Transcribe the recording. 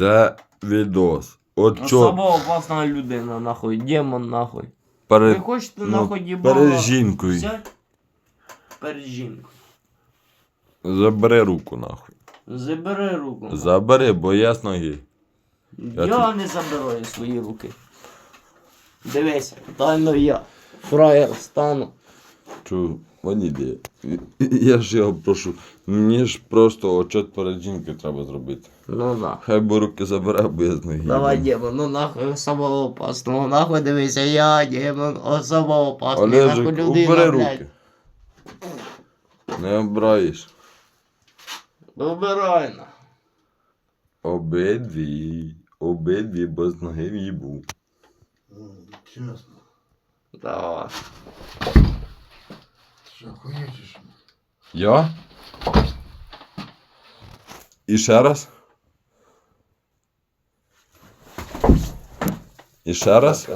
Це відос. От Ну, чо Сама опасна людина, нахуй, демон, нахуй. Ви перед, хочете, ну, нахуй, їбало перед жінкою. взять? Перед жінкою. Забери руку нахуй. Забери руку. Забери, бо я з ноги. Я, Я не забираю свої руки. Дивися, тайно я. Фраєр стану. Чу, мені. Я ж його прошу. Мені ж просто отчет перед жінкою треба зробити. Ну да. Хай би руки забере, бо я з ноги. Давай, їбаний. ну нахуй самого опасного. Нахуй дивися, я демон, о, самого опасного. Олежик, нахуй людина, убери блядь. руки. Не обраєш. Убирай на. Обидві. Обидві, бо з ноги в'їбу. Чесно. Давай. Що, хуєчиш? Я? І ще раз? І ще раз?